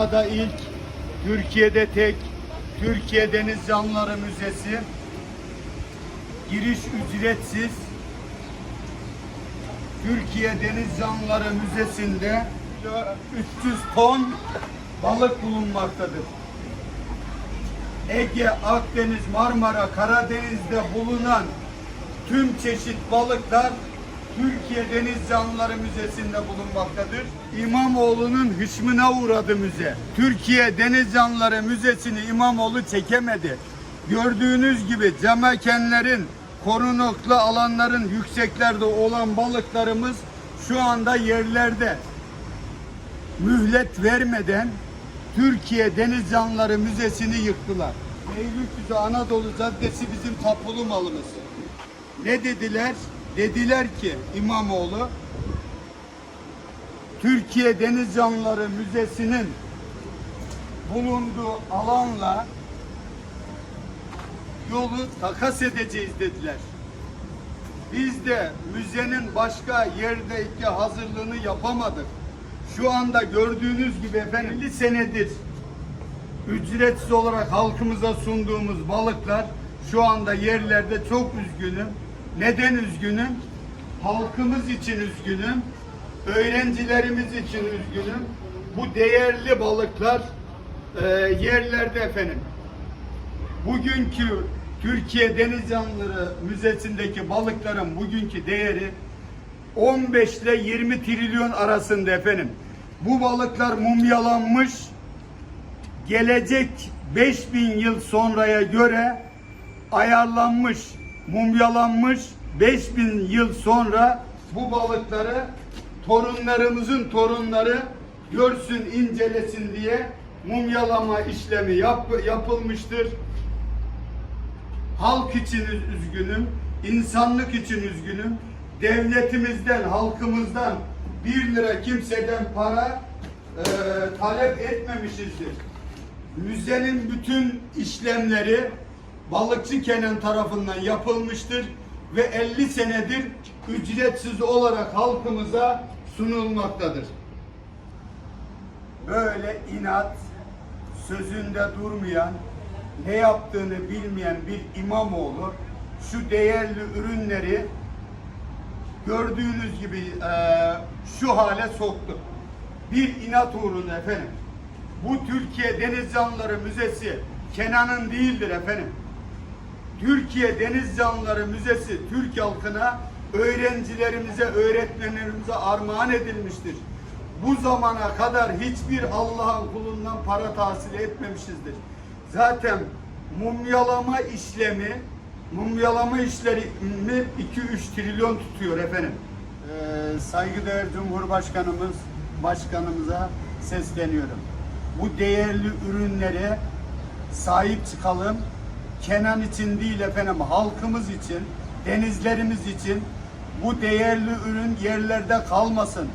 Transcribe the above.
Dünyada ilk, Türkiye'de tek, Türkiye Deniz Canlıları Müzesi. Giriş ücretsiz. Türkiye Deniz Canlıları Müzesi'nde 300 ton balık bulunmaktadır. Ege, Akdeniz, Marmara, Karadeniz'de bulunan tüm çeşit balıklar Türkiye Deniz Canlıları Müzesi'nde bulunmaktadır. İmamoğlu'nun hışmına uğradı müze. Türkiye Deniz Canlıları Müzesi'ni İmamoğlu çekemedi. Gördüğünüz gibi camekenlerin, korunaklı alanların yükseklerde olan balıklarımız şu anda yerlerde mühlet vermeden Türkiye Deniz Canlıları Müzesi'ni yıktılar. Beylikdüzü Anadolu Caddesi bizim tapulu malımız. Ne dediler? Dediler ki İmamoğlu Türkiye Deniz Canlıları Müzesi'nin bulunduğu alanla yolu takas edeceğiz dediler. Biz de müzenin başka yerdeki hazırlığını yapamadık. Şu anda gördüğünüz gibi efendim 50 senedir ücretsiz olarak halkımıza sunduğumuz balıklar şu anda yerlerde çok üzgünüm. Neden üzgünüm? Halkımız için üzgünüm. Öğrencilerimiz için üzgünüm. Bu değerli balıklar e, yerlerde efendim. Bugünkü Türkiye Deniz Canlıları Müzesi'ndeki balıkların bugünkü değeri 15 ile 20 trilyon arasında efendim. Bu balıklar mumyalanmış. Gelecek 5000 yıl sonraya göre ayarlanmış, mumyalanmış 5000 yıl sonra bu balıkları torunlarımızın torunları görsün, incelesin diye mumyalama işlemi yap, yapılmıştır. Halk için üzgünüm, insanlık için üzgünüm. Devletimizden, halkımızdan bir lira kimseden para e, talep etmemişizdir. Müzenin bütün işlemleri Balıkçı Kenan tarafından yapılmıştır ve 50 senedir ücretsiz olarak halkımıza sunulmaktadır. Böyle inat, sözünde durmayan, ne yaptığını bilmeyen bir İmamoğlu şu değerli ürünleri gördüğünüz gibi e, şu hale soktu. Bir inat uğruna efendim. Bu Türkiye Deniz Canlıları Müzesi Kenan'ın değildir efendim. Türkiye Deniz Canlıları Müzesi Türk halkına, öğrencilerimize, öğretmenlerimize armağan edilmiştir. Bu zamana kadar hiçbir Allah'ın kulundan para tahsil etmemişizdir. Zaten mumyalama işlemi, mumyalama işlemi 2-3 trilyon tutuyor efendim. Ee, saygıdeğer Cumhurbaşkanımız, başkanımıza sesleniyorum. Bu değerli ürünlere sahip çıkalım. Kenan için değil efendim, halkımız için, denizlerimiz için bu değerli ürün yerlerde kalmasın.